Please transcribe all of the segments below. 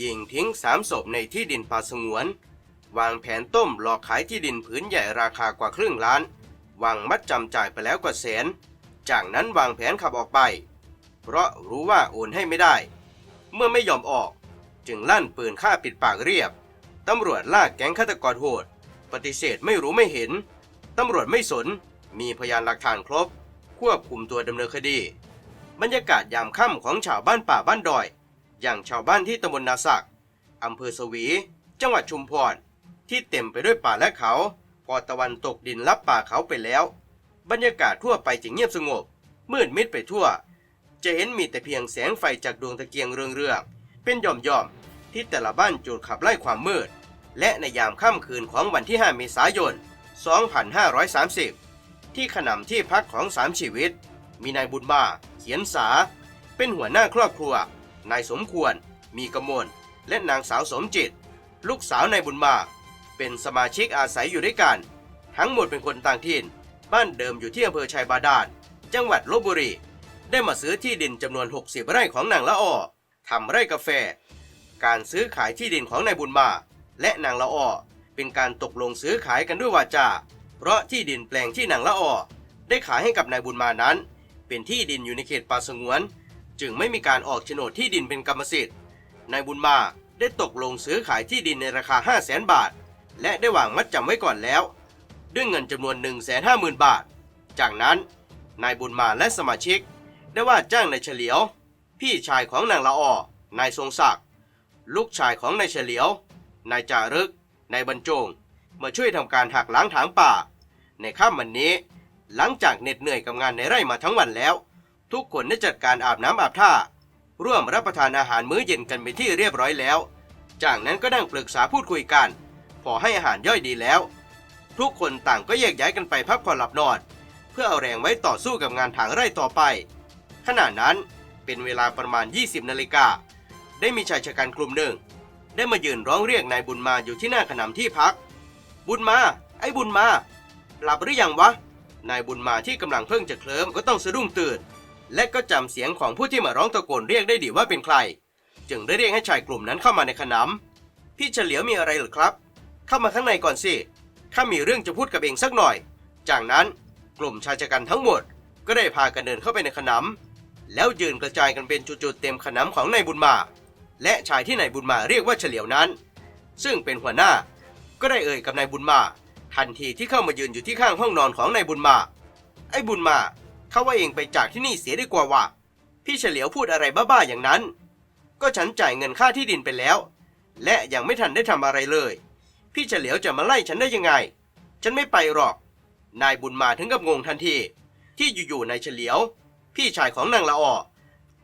ยิงทิ้งสามศพในที่ดินป่าสงวน วางแผนต้มหลอกขายที่ดินผืนใหญ่ราคากว่าครึ่งล้าน วางมัดจำจ่ายไปแล้วกว่าแสน จากนั้นวางแผนขับออกไป เพราะรู้ว่าโอนให้ไม่ได้ เมื่อไม่ยอมออก จึงลั่นปืนฆ่าปิดปากเรียบ ตำรวจลากแก๊งฆาตกรโหด ปฏิเสธไม่รู้ไม่เห็น ตำรวจไม่สน มีพยานหลักฐานครบ ควบคุมตัวดำเนินคดี บรรยากาศยามค่ำของชาวบ้านป่าบ้านดอย อย่างชาวบ้านที่ตำบลนาสักอำเภอสวี จังหวัดชุมพร ที่เต็มไปด้วยป่าและเขา พอตะวันตกดินลับป่าเขาไปแล้ว บรรยากาศทั่วไปจึงเงียบสงบ มืดมิดไปทั่ว จะเห็นมีแต่เพียงแสงไฟจากดวงตะเกียงเรืองๆเป็นหย่อมๆ ที่แต่ละบ้านจูดขับไล่ความมืด และในยามค่ำคืนของวันที่ 5 เมษายน 2530 ที่ขนำที่พักของสามชีวิต มีนายบุญมา เขียนสา เป็นหัวหน้าครอบครัว นายสมควร มีกมล และนางสาวสมจิต ลูกสาวนายบุญมา เป็นสมาชิกอาศัยอยู่ด้วยกัน ทั้งหมดเป็นคนต่างถิ่น บ้านเดิมอยู่ที่อำเภอชัยบาดาล จังหวัดลบบุรี ได้มาซื้อที่ดินจำนวน 60 ไร่ของนางละออทำไร่กาแฟ การซื้อขายที่ดินของนายบุญมา และนางละออเป็นการตกลงซื้อขายกันด้วยวาจา เพราะที่ดินแปลงที่นางละออได้ขายให้กับนายบุญมานั้น เป็นที่ดินอยู่ในเขตป่าสงวน จึงไม่มีการออกโฉนดที่ดินเป็นกรรมสิทธิ์นายบุญมาได้ตกลงซื้อขายที่ดินในราคา 5 0 0แสนบาท และได้วางมัดจำไว้ก่อนแล้ว ด้วยเงินจำนวน 1 5 0 0 0 0 บาท จากนั้น นายบุญมาและสมาชิก ได้ว่าจ้างนายเฉลียว พี่ชายของนางละออนายทรงศักดิ์ลูกชายของนายเฉลียวนายจารึกนายบรรจง มาช่วยทำการหักล้างถางป่า ในค่ำวันนี้ หลังจากเหน็ดเหนื่อยกับงานในไร่มาทั้งวันแล้ว ทุกคนได้จัดการอาบน้ำอาบท่า ร่วมรับประทานอาหารมื้อเย็นกันไปนที่เรียบร้อยแล้ว จากนั้นก็นั่งปรึกษาพูดคุยกัน พอให้อาหารย่อยดีแล้ว ทุกคนต่างก็แยกย้ายกันไปพักผ่อนหลับนอน เพื่อเอาแรงไว้ต่อสู้กับงานถางไร่ต่อไป ขณะนั้นเป็นเวลาประมาณ 20 นาฬิกา ได้มีชายชะกันกลุ่มหนึ่ง ได้มายืนร้องเรียกนายบุญมาอยู่ที่หน้าขนำที่พัก บุญมา ไอ้บุญมา หลับหรือยังวะ นายบุญมาที่กำลังเพิ่งจะเคลิ้มก็ต้องสะดุ้งตื่น และก็จำเสียงของผู้ที่มาร้องตะโกนเรียกได้ดีว่าเป็นใคร จึงได้เรียกให้ชายกลุ่มนั้นเข้ามาในขนำพี่เฉลียวมีอะไรหรือครับ เข้ามาข้างในก่อนสิข้ามีเรื่องจะพูดกับเองสักหน่อย จากนั้นกลุ่มชายชะกันทั้งหมด ก็ได้พากันเดินเข้าไปในขนำแล้วยืนกระจายกันเป็นจุดๆเต็มขนำของนายบุญมา และชายที่นายบุญมาเรียกว่าเฉลียวนั้น ซึ่งเป็นหัวหน้า ก็ได้เอ่ยกับนายบุญมา ทันทีที่เข้ามายืนอยู่ที่ข้างห้องนอนของนายบุญมา ไอ้บุญมา ขาว่าเองไปจากที่นี่เสียดีกว่าว่ะพี่เฉลียวพูดอะไรบ้าๆอย่างนั้น ก็ฉันจ่ายเงินค่าที่ดินไปแล้ว และยังไม่ทันได้ทำอะไรเลย พี่เฉลียวจะมาไล่ฉันได้ยังไง ฉันไม่ไปหรอก นายบุญมาถึงกับงงทันที ที่อยู่ๆนายเฉลียว พี่ชายของนางละออ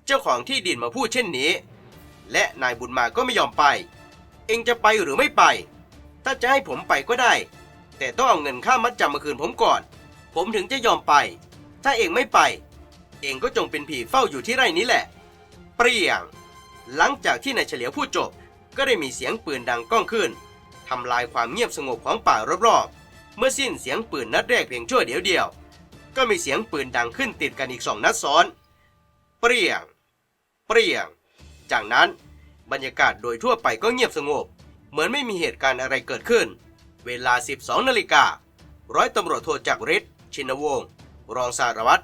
เจ้าของที่ดินมาพูดเช่นนี้ และนายบุญมาก็ไม่ยอมไป เองจะไปหรือไม่ไป ถ้าจะให้ผมไปก็ได้ แต่ต้องเอาเงินค่ามัดจำมาคืนผมก่อน ผมถึงจะยอมไป ถ้าเองไม่ไป เองก็จงเป็นผีเฝ้าอยู่ที่ไร่นี้แหละ เปรี้ยง หลังจากที่นายเฉลียวพูดจบ ก็ได้มีเสียงปืนดังก้องขึ้นทำลายความเงียบสงบของป่ารอบๆ เมื่อสิ้นเสียงปืนนัดแรกเพียงชั่วเดียวเดียว ก็มีเสียงปืนดังขึ้นติดกันอีกสองนัดซ้อน เปรี้ยง เปรี้ยง จากนั้นบรรยากาศโดยทั่วไปก็เงียบสงบ เหมือนไม่มีเหตุการณ์อะไรเกิดขึ้น เวลา 12 นาฬิการ้อยตำรวจโทจักรฤทธิ์ชินวงศ์ รองสารวัตร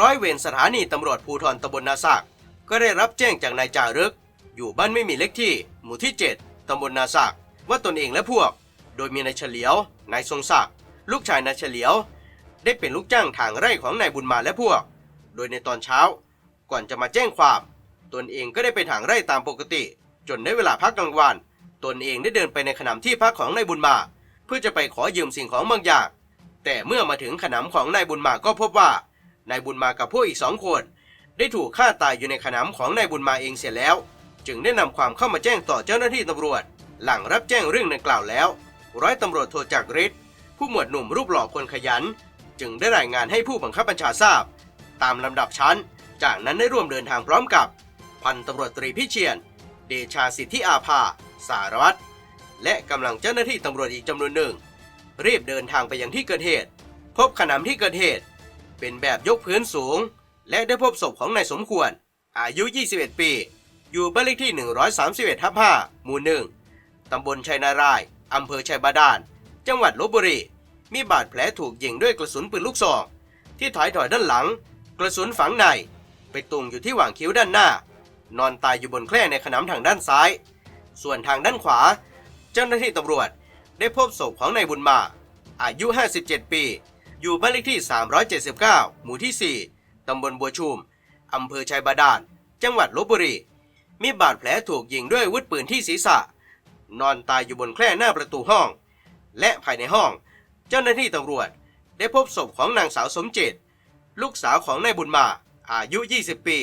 ร้อยเวรสถานีตำรวจภูธรตำบลนาสักก็ได้รับแจ้งจากนายจารึก อยู่บ้านไม่มีเลขที่ หมู่ที่ 7ตำบลนาสักว่าตนเองและพวก โดยมีนายเฉลียวนายทรงศักดิ์ลูกชายนายเฉลียว ได้เป็นลูกจ้างทางไร่ของนายบุญมาและพวก โดยในตอนเช้า ก่อนจะมาแจ้งความ ตนเองก็ได้ไปถางไร่ตามปกติ จนได้เวลาพักกลางวัน ตนเองได้เดินไปในขนำที่พักของนายบุญมา เพื่อจะไปขอยืมสิ่งของบางอย่าง แต่เมื่อมาถึงขนำของนายบุญมาก็พบว่านายบุญมากับพวกอีกสองคน ได้ถูกฆ่าตายอยู่ในขนำของนายบุญมาเองเสียแล้ว จึงได้นำความเข้ามาแจ้งต่อเจ้าหน้าที่ตำรวจ หลังรับแจ้งเรื่องดังกล่าวแล้ว ร้อยตำรวจโทจักรฤทธิ์ผู้หมวดหนุ่มรูปหล่อคนขยัน จึงได้รายงานให้ผู้บังคับบัญชาทราบ ตามลำดับชั้น จากนั้นได้ร่วมเดินทางพร้อมกับ พันตำรวจตรีพิเชียน เดชาสิทธิอาภา สารวัตรและกำลังเจ้าหน้าที่ตำรวจอีกจำนวนหนึ่ง รีบเดินทางไปยังที่เกิดเหตุ พบขนำที่เกิดเหตุ เป็นแบบยกพื้นสูง และได้พบศพของนายสมควร อายุ 21 ปี อยู่บ้านเลขที่ 131ทับ5หมู่หนึ่งตำบลชัยนารายอำเภอชัยบาดาล จังหวัดลบบุรี มีบาดแผลถูกยิงด้วยกระสุนปืนลูกซอง ที่ท้ายถอยด้านหลัง กระสุนฝังใน ไปตุงอยู่ที่หว่างคิ้วด้านหน้า นอนตายอยู่บนแคร่ในขนำทางด้านซ้าย ส่วนทางด้านขวา เจ้าหน้าที่ตำรวจ ได้พบศพของนายบุญมา อายุ 57 ปี อยู่บ้านเลขที่ 379 หมู่ที่ 4 ตำบลบัวชุม อำเภอชัยบาดาล จังหวัดลบบุรี มีบาดแผลถูกยิงด้วยอาวุธปืนที่ศีรษะ นอนตายอยู่บนแคร่หน้าประตูห้อง และภายในห้อง เจ้าหน้าที่ตำรวจ ได้พบศพของนางสาวสมจิต ลูกสาวของนายบุญมา อายุ 20 ปี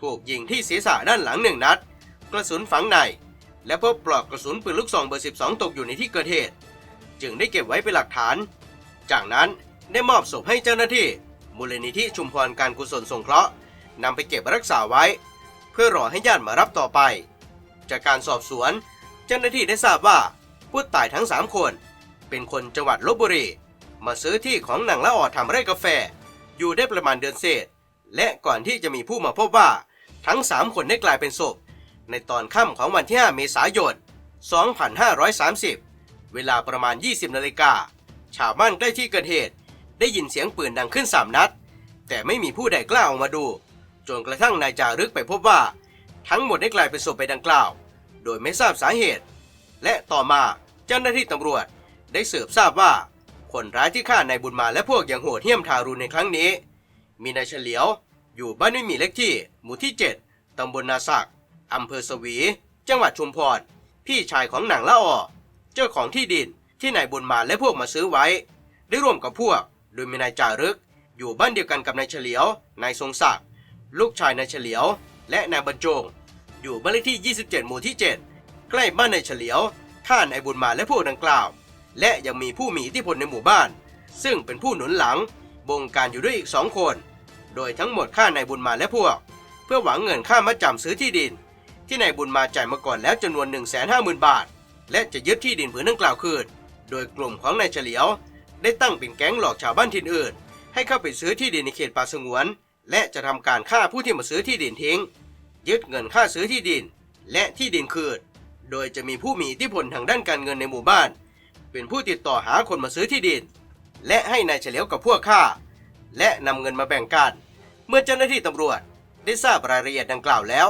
ถูกยิงที่ศีรษะด้านหลังหนึ่งนัด กระสุนฝังใน และพบปลอกกระสุนปืนลูกซองเบอร์ 12 ตกอยู่ในที่เกิดเหตุ จึงได้เก็บไว้เป็นหลักฐาน จากนั้นได้มอบศพให้เจ้าหน้าที่ มูลนิธิชุมพรการกุศลสงเคราะห์นำไปเก็บรักษาไว้ เพื่อรอให้ญาติมารับต่อไป จากการสอบสวน เจ้าหน้าที่ได้ทราบว่าผู้ตายทั้ง 3 คน เป็นคนจังหวัดลบบุรีมาซื้อที่ของนางละออทำไร่กาแฟ อยู่ได้ประมาณเดือนเศษ และก่อนที่จะมีผู้มาพบว่า ทั้ง 3 คนได้กลายเป็นศพ ในตอนค่ำของวันที่ 5 เมษายน 2530 เวลาประมาณ 20 นาฬิกา ชาวบ้านใกล้ที่เกิดเหตุ ได้ยินเสียงปืนดังขึ้น 3 นัด แต่ไม่มีผู้ใดกล้าออกมาดู จนกระทั่งนายจารึกไปพบว่า ทั้งหมดได้กลายเป็นศพไปดังกล่าว โดยไม่ทราบสาเหตุ และต่อมาเจ้าหน้าที่ตำรวจได้สืบทราบว่าคนร้ายที่ฆ่านายบุญมาและพวกอย่างโหดเหี้ยมทารุณในครั้งนี้ มีนายเฉลียวอยู่บ้านไม่มีเลขที่ หมู่ที่ 7 ตำบลนาสัก อำเภอสวี จังหวัดชุมพร พี่ชายของหนังละออเจ้าของที่ดินที่นายบุญมาและพวกมาซื้อไว้ ได้ร่วมกับพวก โดยมีนายจารึก อยู่บ้านเดียวกันกับนายเฉลียว นายทรงศักดิ์ ลูกชายนายเฉลียว และนายบรรจง อยู่บ้านเลขที่ 27 หมู่ที่ 7 ใกล้บ้านนายเฉลียวฆ่านายบุญมาและพวกดังกล่าว และยังมีผู้มีอิทธิพลในหมู่บ้าน ซึ่งเป็นผู้หนุนหลัง บงการอยู่ด้วยอีกสองคน โดยทั้งหมดฆ่านายบุญมาและพวก เพื่อหวังเงินค่ามัดจำซื้อที่ดิน ที่นายบุญมาจ่ายมาก่อนแล้วจำนวน 150,000 บาท และจะยึดที่ดินผืนดังกล่าวคืน โดยกลุ่มของนายเฉลียว ได้ตั้งเป็นแก๊งหลอกชาวบ้านถิ่นอื่น ให้เข้าไปซื้อที่ดินในเขตป่าสงวน และจะทำการฆ่าผู้ที่มาซื้อที่ดินทิ้ง ยึดเงินค่าซื้อที่ดิน และที่ดินคืน โดยจะมีผู้มีอิทธิพลทางด้านการเงินในหมู่บ้าน เป็นผู้ติดต่อหาคนมาซื้อที่ดิน และให้นายเฉลียวกับพวกข้าและนำเงินมาแบ่งกัน เมื่อเจ้าหน้าที่ตำรวจได้ทราบรายละเอียดดังกล่าวแล้ว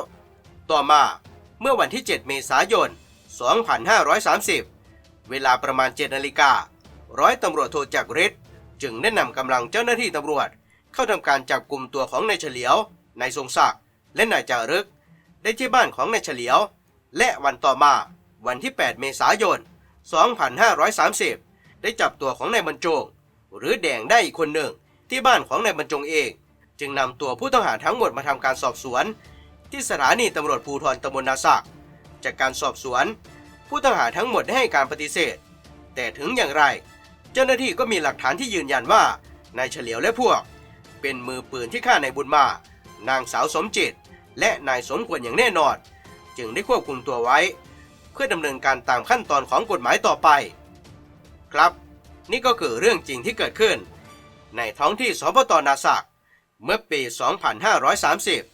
ต่อมาเมื่อวันที่ 7 เมษายน 2530 เวลาประมาณ 7 นาฬิการ้อยตำรวจโทจักรฤทธิ์จึงได้นำกำลังเจ้าหน้าที่ตำรวจ เข้าทำการจับกลุ่มตัวของนายเฉลียว นายทรงศักดิ์ และนายจารึก ได้ที่บ้านของนายเฉลียว และวันต่อมาวันที่ 8 เมษายน 2530 ได้จับตัวของนายบรรจง หรือแดงได้อีกคนหนึ่งที่บ้านของนายบรรจงเอง จึงนำตัวผู้ต้องหาทั้งหมดมาทำการสอบสวน ที่สถานีตำรวจภูธรตำบลนาสักจากการสอบสวน ผู้ต้องหาทั้งหมดได้ให้การปฏิเสธ แต่ถึงอย่างไร เจ้าหน้าที่ก็มีหลักฐานที่ยืนยันว่านายเฉลียวและพวก เป็นมือปืนที่ฆ่านายบุญมา นางสาวสมจิต และนายสมควรอย่างแน่นอน จึงได้ควบคุมตัวไว้ เพื่อดำเนินการตามขั้นตอนของกฎหมายต่อไป ครับ นี่ก็คือเรื่องจริงที่เกิดขึ้น ในท้องที่สพตนาสักเมื่อปี 2530